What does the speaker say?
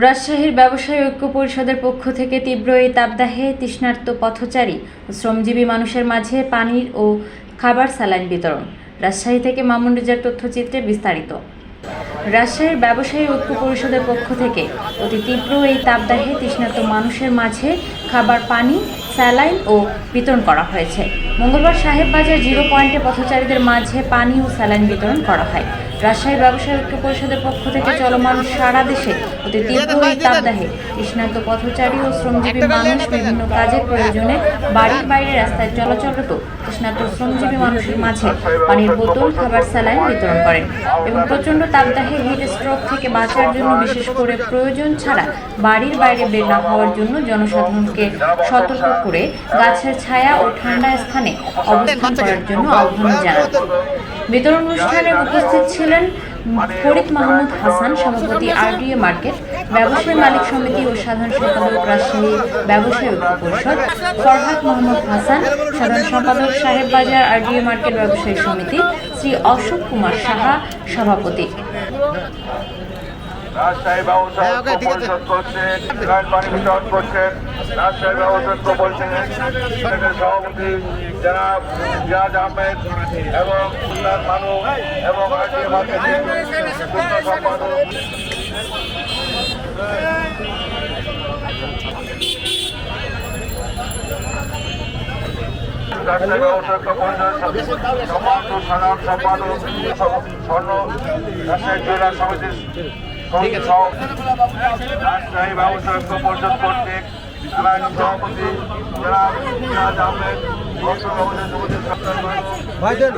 রাজশাহীর ব্যবসায়ী ঐক্য পরিষদের পক্ষ থেকে তীব্র এই তাপদাহে তৃষ্ণার্ত পথচারী শ্রমজীবী মানুষের মাঝে পানির ও খাবার স্যালাইন বিতরণ। রাজশাহী থেকে মামুন রেজার তথ্যচিত্রে বিস্তারিত। রাজশাহীর ব্যবসায়ী ঐক্য পরিষদের পক্ষ থেকে অতি তীব্র এই তাপদাহে তৃষ্ণার্ত মানুষের মাঝে খাবার, পানি, স্যালাইন ও বিতরণ করা হয়েছে। মঙ্গলবার সাহেববাজার জিরো পয়েন্টে পথচারীদের মাঝে পানি ও স্যালাইন বিতরণ করা হয়। রাজশাহী ব্যবসায়ী ঐক্য পরিষদের পক্ষ থেকে চলমান সারা দেশে অতি তীব্র এই তাপদাহে তৃষ্ণার্ত পথচারী ও শ্রমজীবী মানুষ বিভিন্ন কাজের প্রয়োজনে বাড়ির বাইরে রাস্তায় চলাচলরত তৃষ্ণার্ত শ্রমজীবী মানুষের মাঝে পানির বোতল খাবার স্যালাইন বিতরণ করেন এবং প্রচণ্ড তাপদাহে হিট স্ট্রোক থেকে বাঁচার জন্য বিশেষ করে প্রয়োজন ছাড়া বাড়ির বাইরে বের না হওয়ার জন্য জনসাধারণকে সতর্ক করে গাছের ছায়া ও ঠান্ডা স্থানে অবস্থান করার জন্য আহ্বান জানান। বিতরণ অনুষ্ঠানে উপস্থিত ছিলেন ফরিদ মাহমুদ হাসান, সভাপতি আরডিএ মার্কেট, ব্যবসায়ী মালিক সমিতি ও সাধারণ সম্পাদক রাজশাহী ব্যবসায়ী ঐক্য পরিষদ, ফরহাদ মোহাম্মদ হাসান, সাধারণ সম্পাদক সাহেব বাজার আরডিএ মার্কেট ব্যবসায়ী সমিতি, শ্রী অশোক কুমার সাহা, সভাপতি। রাজশাহী ব্যবসা হ্যাঁ। পরিষদ করছেন লাইন পানি বিতরণ করছেন রাজশাহী ব্যবসা করছেন সভাপতি যারা রিয়াজ আহমেদ এবং মানু এবং সম্পাদক সম্পাদক স্বর্ণ জেলা সমিতির রাজশাহী ব্যবসা পরিষদ কর্তৃক সভাপতি জেলা আহমেদ ভাইজান।